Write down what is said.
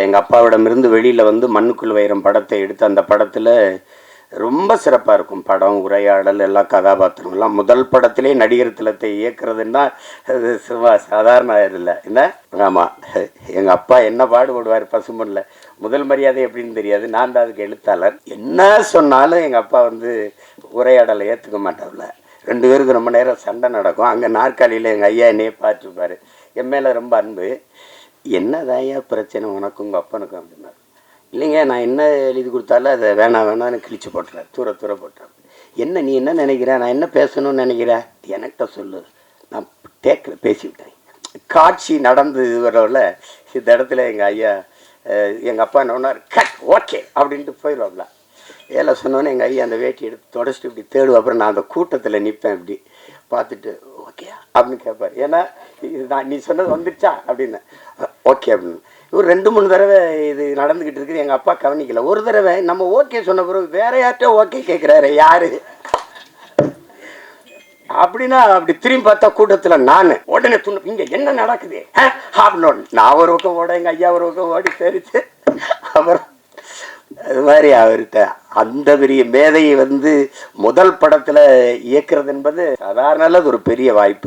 எங்கள் அப்பாவிடமிருந்து வெளியில் வந்து மண்ணுக்குள் வைரம் படத்தை எடுத்து அந்த படத்தில் ரொம்ப சிறப்பாக இருக்கும். படம் உரையாடல் எல்லா கதாபாத்திரங்கள்லாம் முதல் படத்திலே நடிகர் திலத்தை இயக்குறதுன்னா அது சும்மா சாதாரண இல்லை. என்ன? ஆமாம் எங்கள் அப்பா என்ன பாடுபடுவார் பசுமண்ணில் முதல் மரியாதை எப்படின்னு தெரியாது. நான் தான் அதுக்கு எழுத்தாளர். என்ன சொன்னாலும் எங்கள் அப்பா வந்து உரையாடலை ஏற்றுக்க மாட்டார்ல ரெண்டு பேருக்கு ரொம்ப நேரம் சண்டை நடக்கும். அங்கே நாற்காலியில் எங்கள் ஐயா என்னையே பார்த்துருப்பார் என் மேலே ரொம்ப அன்பு. என்னதாயா பிரச்சனை உனக்கு உங்கள் அப்பனுக்கும் அப்படின்னாரு. இல்லைங்க நான் என்ன எழுதி கொடுத்தாலும் அதை வேணாம் வேணாம்னு கிழிச்சு போட்டுறேன் தூர தூர போட்டுறேன் என்ன நீ என்ன நினைக்கிற? நான் என்ன பேசணும்னு நினைக்கிறேன் என்கிட்ட சொல்லு. நான் டேக்கில் பேசிவிட்டேன். காட்சி நடந்து வரவில் இந்த இடத்துல எங்கள் ஐயா எங்கள் அப்பா என்ன ஒன்றார் கட் ஓகே அப்படின்ட்டு போயிடுவாப்ல. ஏல சொன்னோன்னே எங்கள் ஐயா அந்த வேட்டி எடுத்து தொடச்சிட்டு இப்படி தேடுவோம் அப்புறம் நான் அந்த கூட்டத்தில் நிற்பேன் இப்படி. பார்த்துட்டு ஓகே அப்படின்னு கேட்பார் ஏன்னா இதுதான் நீ சொன்னது வந்துடுச்சா அப்படின்னு. ஓகே அப்படின்னு. இவர் ரெண்டு மூணு தடவை இது நடந்துக்கிட்டு இருக்குது எங்கள் அப்பா கவனிக்கல. ஒரு தடவை நம்ம ஓகே சொன்ன பிறகு வேற யார்கிட்ட ஓகே கேட்குறாரு யாரு? அப்படின்னா அப்படி திரும்பி பார்த்தா கூட்டத்தில் நான். உடனே துண்ணு இங்கே என்ன நடக்குது? அப்படின்னு. நான் ஒரு பக்கம் ஓட எங்கள் ஐயா ஒரு பக்கம் ஓடி தெரிச்சு அப்புறம் அது மாதிரி அவர்கிட்ட. அந்த பெரிய மேதையை வந்து முதல் படத்தில் இயக்குறது என்பது சாதாரண அது ஒரு பெரிய வாய்ப்பு.